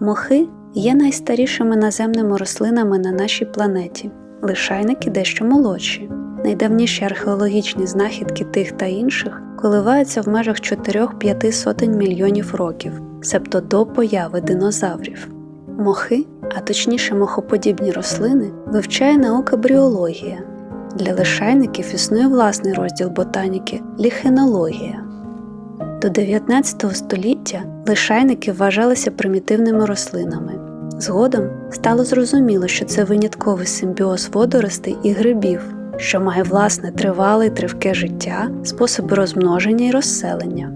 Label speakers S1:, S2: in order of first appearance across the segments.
S1: Мохи є найстарішими наземними рослинами на нашій планеті. Лишайники дещо молодші. Найдавніші археологічні знахідки тих та інших коливаються в межах 4-5 сотень мільйонів років, себто до появи динозаврів. Мохи, а точніше мохоподібні рослини, вивчає наука бріологія. Для лишайників існує власний розділ ботаніки ліхенологія. До 19 століття лишайники вважалися примітивними рослинами. Згодом стало зрозуміло, що це винятковий симбіоз водоростей і грибів, що має власне тривале й тривке життя, способи розмноження і розселення.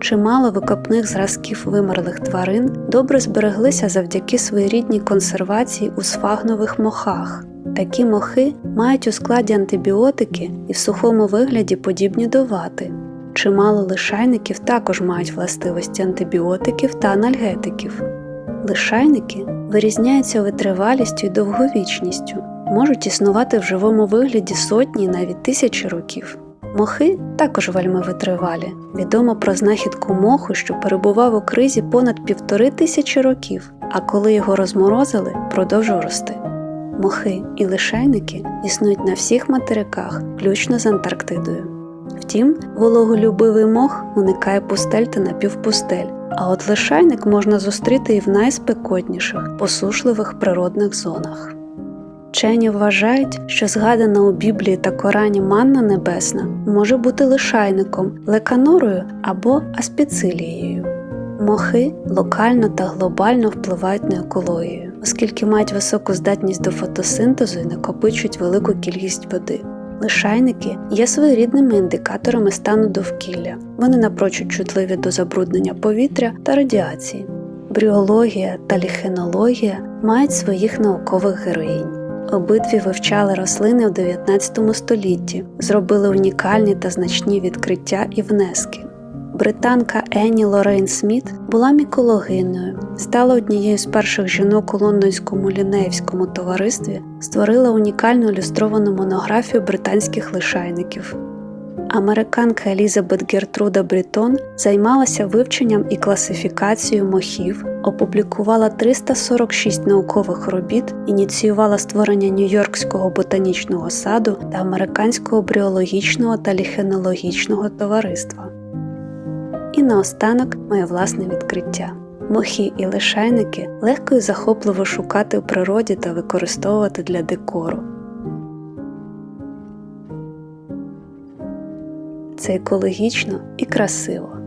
S1: Чимало викопних зразків вимерлих тварин добре збереглися завдяки своєрідній консервації у сфагнових мохах. Такі мохи мають у складі антибіотики і в сухому вигляді подібні до вати. Чимало лишайників також мають властивості антибіотиків та анальгетиків. Лишайники вирізняються витривалістю і довговічністю, можуть існувати в живому вигляді сотні навіть тисячі років. Мохи також вельми витривалі. Відомо про знахідку моху, що перебував у кризі понад півтори тисячі років, а коли його розморозили, продовжив рости. Мохи і лишайники існують на всіх материках, включно з Антарктидою. Втім, вологолюбивий мох уникає пустель та напівпустель, а от лишайник можна зустріти і в найспекотніших, посушливих природних зонах. Вчені вважають, що згадана у Біблії та Корані манна небесна може бути лишайником, леканорою або аспіцилією. Мохи локально та глобально впливають на екологію, оскільки мають високу здатність до фотосинтезу і накопичують велику кількість води. Лишайники є своєрідними індикаторами стану довкілля. Вони напрочуд чутливі до забруднення повітря та радіації. Бріологія та ліхенологія мають своїх наукових героїнь. Обидві вивчали рослини у 19 столітті, зробили унікальні та значні відкриття і внески. Британка Енні Лорейн Сміт була мікологиною, стала однією з перших жінок у лондонському лінеївському товаристві, створила унікальну ілюстровану монографію британських лишайників. Американка Елізабет Гертруда Брітон займалася вивченням і класифікацією мохів, опублікувала 346 наукових робіт, ініціювала створення Нью-Йоркського ботанічного саду та Американського бріологічного та ліхенологічного товариства. І наостанок моє власне відкриття. Мохи і лишайники легко і захопливо шукати у природі та використовувати для декору. Це екологічно і красиво.